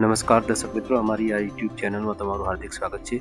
નમસ્કાર દર્શક મિત્રો, અમારી આ યુટ્યુબ ચેનલમાં તમારું હાર્દિક સ્વાગત છે.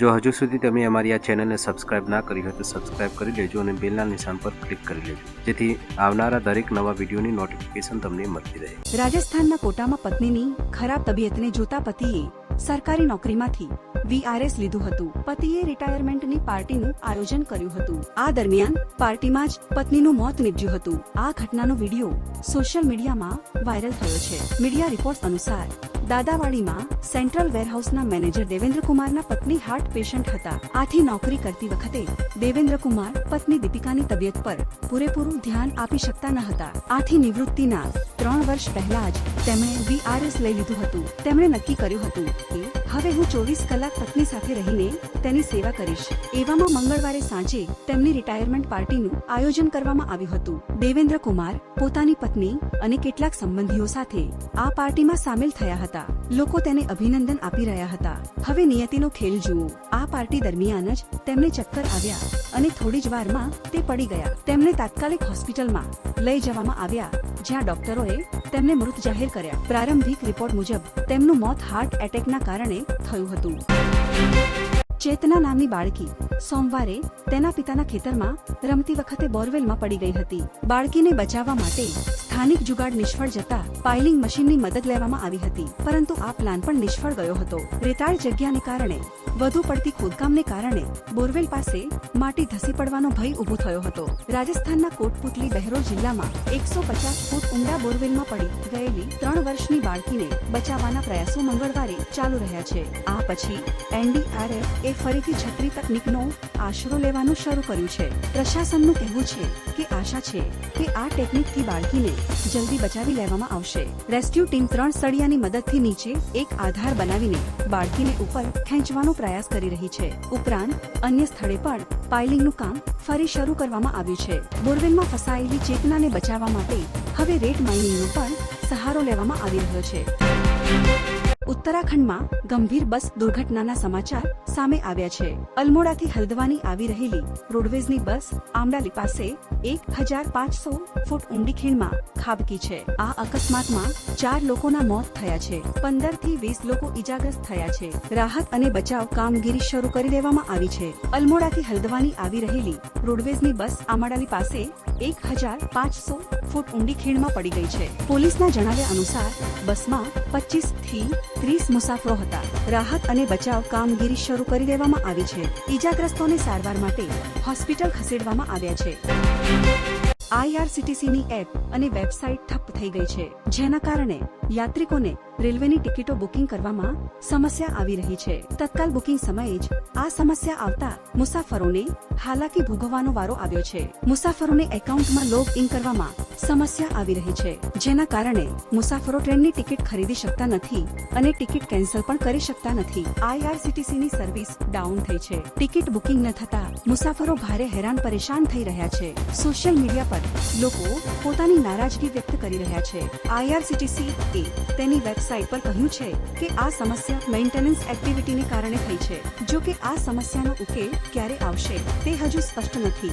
જો હજુ સુધી તમે અમારી આ ચેનલને સબસ્ક્રાઇબ ના કરી હોય તો સબસ્ક્રાઇબ કરી લેજો અને બેલના નિશાન પર ક્લિક કરી લેજો. જેથી આવનારા દરેક નવા વિડીયોની નોટિફિકેશન તમને મળતી રહે. રાજસ્થાનના કોટામાં પત્નીની ખરાબ તબિયતને જોતા પતિએ સરકારી નોકરીમાંથી વીઆરએસ લીધું હતું. પતિએ રિટાયરમેન્ટની પાર્ટીનું આયોજન કર્યું હતું. આ દરમિયાન પાર્ટીમાં જ પત્નીનું મોત નીપજ્યું હતું. આ ઘટનાનો વીડિયો સોશિયલ મીડિયામાં વાયરલ થયો છે. મીડિયા રિપોર્ટ અનુસાર દાદાવાડીમાં સેન્ટ્રલ વેરહાઉસના મેનેજર દેવેન્દ્ર કુમારના પત્ની હાર્ટ પેશન્ટ હતા. આથી નોકરી કરતી વખતે દેવેન્દ્ર કુમાર પત્ની દીપિકાની તબિયત પર પૂરેપૂરું ધ્યાન આપી શકતા ન હતા. આથી નિવૃત્તિના ત્રણ વર્ષ પહેલા જ તેમણે વીઆરએસ લઈ લીધું હતું. તેમણે નક્કી કર્યું હતું કે હવે હું ચોવીસ કલાક પત્ની સાથે રહીને તેની સેવા કરીશ. એવામાં મંગળવારે સાંજે તેમની રિટાયરમેન્ટ પાર્ટીનું આયોજન કરવામાં આવ્યું હતું. દેવેન્દ્ર કુમાર પોતાની પત્ની અને કેટલાક સંબંધીઓ સાથે આ પાર્ટીમાં સામેલ થયા હતા. લોકો તેને અભિનંદન આપી રહ્યા હતા. હવે નિયતિનો ખેલ જુઓ. આ પાર્ટી દરમિયાન જ તેમને ચક્કર આવ્યા અને થોડી જ વારમાં તે પડી ગયા. તેમને તાત્કાલિક હોસ્પિટલમાં લઈ જવામાં આવ્યા, જ્યાં ડોક્ટરોએ તેમને મૃત જાહેર કર્યા. પ્રારંભિક રિપોર્ટ મુજબ, તેમનું મોત હાર્ટ એટેકના કારણે થયું હતું. ચેતના નામની બાળકી સોમવારે તેના પિતાના ખેતરમાં રમતી વખતે બોરવેલમાં પડી ગઈ હતી. બાળકીને બચાવવા માટે સ્થાનિક જુગાડ નિષ્ફળ જતા પાઇલિંગ મશીનની મદદ લેવામાં આવી હતી, પરંતુ આ પ્લાન પણ નિષ્ફળ ગયો હતો. રેતાળ જગ્યાને કારણે વધુ પડતી ખોદકામને કારણે બોરવેલ પાસે માટી ધસી પડવાનો ભય ઊભો થયો હતો. રાજસ્થાનના કોટપુતલી બહેરો જિલ્લામાં એકસો પચાસ ફૂટ ઊંડા બોરવેલમાં પડી ગયેલી ત્રણ વર્ષની બાળકીને બચાવવાના પ્રયાસો મંગળવારે ચાલુ રહ્યા છે. આ પછી એનડીઆરએફ એ ફરીથી છત્રી તકનીકનો આશરો લેવાનું શરૂ કર્યું છે. પ્રશાસનનું કહેવું છે કે આશા છે કે આ ટેકનિકથી બાળકીને જલ્દી બચાવી લેવામાં આવશે. રેસ્ક્યુ ટીમ ત્રણ સળિયાની મદદથી નીચે એક આધાર બનાવીને બાળકીને ઉપર ખેંચવાનો પ્રયાસ કરી રહી છે. ઉપરાંત, અન્ય સ્થળે પણ પાઇલિંગનું કામ ફરી શરૂ કરવામાં આવ્યું છે. બોરવેલમાં ફસાયેલી ચેતનાને બચાવવા માટે હવે રેટ માઇનિંગનો પણ સહારો લેવામાં આવી રહ્યો છે. ઉત્તરાખંડમાં ગંભીર બસ દુર્ઘટનાના સમાચાર સામે આવ્યા છે. અલમોડાથી હલ્દવાની આવી રહેલી રોડવેઝની બસ આમડાલી પાસે એક હજાર પાંચસો ફૂટ ઊંડી ખીણમાં ખાબકી છે. આ અકસ્માતમાં ચાર લોકોના મોત થયા છે. પંદરથી વીસ લોકો ઈજાગ્રસ્ત થયા છે. રાહત અને બચાવ કામગીરી શરૂ કરી દેવામાં આવી છે. અલમોડાથી હલ્દવાની આવી રહેલી રોડવેઝની બસ આમડાલી પાસે એક હજાર પાંચસો ફૂટ ઊંડી ખીણમાં પડી ગઈ છે. પોલીસના જણાવ્યા અનુસાર, બસમાં પચીસથી ત્રીસ મુસાફરો હતા. રાહત અને બચાવ કામગીરી શરૂ કરી દેવામાં આવી છે. ઈજાગ્રસ્તોને સારવાર માટે હોસ્પિટલ ખસેડવામાં આવ્યા છે. આઈઆરસીટીસીની એપ અને વેબસાઇટ ઠપ થઈ ગઈ છે, જેના કારણે યાત્રિકોને રેલવેની ટિકિટો બુકિંગ કરવામાં સમસ્યા આવી રહી છે. તત્કાલ બુકિંગ સમયે જ આ સમસ્યા આવતા મુસાફરોને હાલાકી ભોગવવાનો વારો આવ્યો છે. મુસાફરોને એકાઉન્ટમાં લોગ ઇન કરવામાં સમસ્યા આવી રહી છે, જેના કારણે મુસાફરો ટ્રેનની ટિકિટ ખરીદી શકતા નથી અને ટિકિટ કેન્સલ પણ કરી શકતા નથી. આઈઆરસીટીસીની સર્વિસ ડાઉન થઈ છે. ટિકિટ બુકિંગ ન થતા મુસાફરો ભારે હેરાન પરેશાન થઈ રહ્યા છે. સોશિયલ મીડિયા પર લોકો પોતાની નારાજગી વ્યક્ત કરી રહ્યા છે. આઈઆરસીટીસી એ તેની વેબસાઇટ પર કહ્યું છે કે આ સમસ્યા મેન્ટેનન્સ એક્ટિવિટીને કારણે થઈ છે. જો કે આ સમસ્યાનો ઉકેલ ક્યારે આવશે તે હજુ સ્પષ્ટ નથી.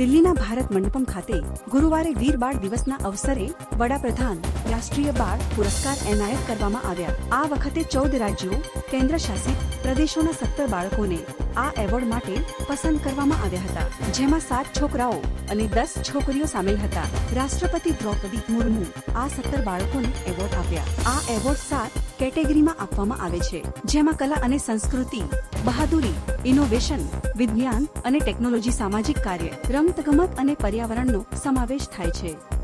દિલ્હીના ભારત મંડપમ ખાતે ગુરુવારે વીર બાળ દિવસના અવસરે વડાપ્રધાન રાષ્ટ્રીય બાળ પુરસ્કાર એનાયત કરવામાં આવ્યા. આ વખતે ચૌદ રાજ્યો કેન્દ્ર શાસિત પ્રદેશોના સત્તર બાળકોને આ એવોર્ડ માટે પસંદ કરવામાં આવ્યા હતા, જેમાં સાત છોકરાઓ અને દસ છોકરીઓ સામેલ હતા. રાષ્ટ્રપતિ દ્રૌપદી મુર્મુ આ સત્તર બાળકોને એવોર્ડ આપ્યા. આ એવોર્ડ સાત કેટેગરીમાં આપવામાં આવે છે, જેમાં કલા અને સંસ્કૃતિ, બહાદુરી ઇનોવેશન વિજ્ઞાન અને ટેકનોલોજી સામાજિક કાર્ય, રમતગમત અને પર્યાવરણનો સમાવેશ થાય છે.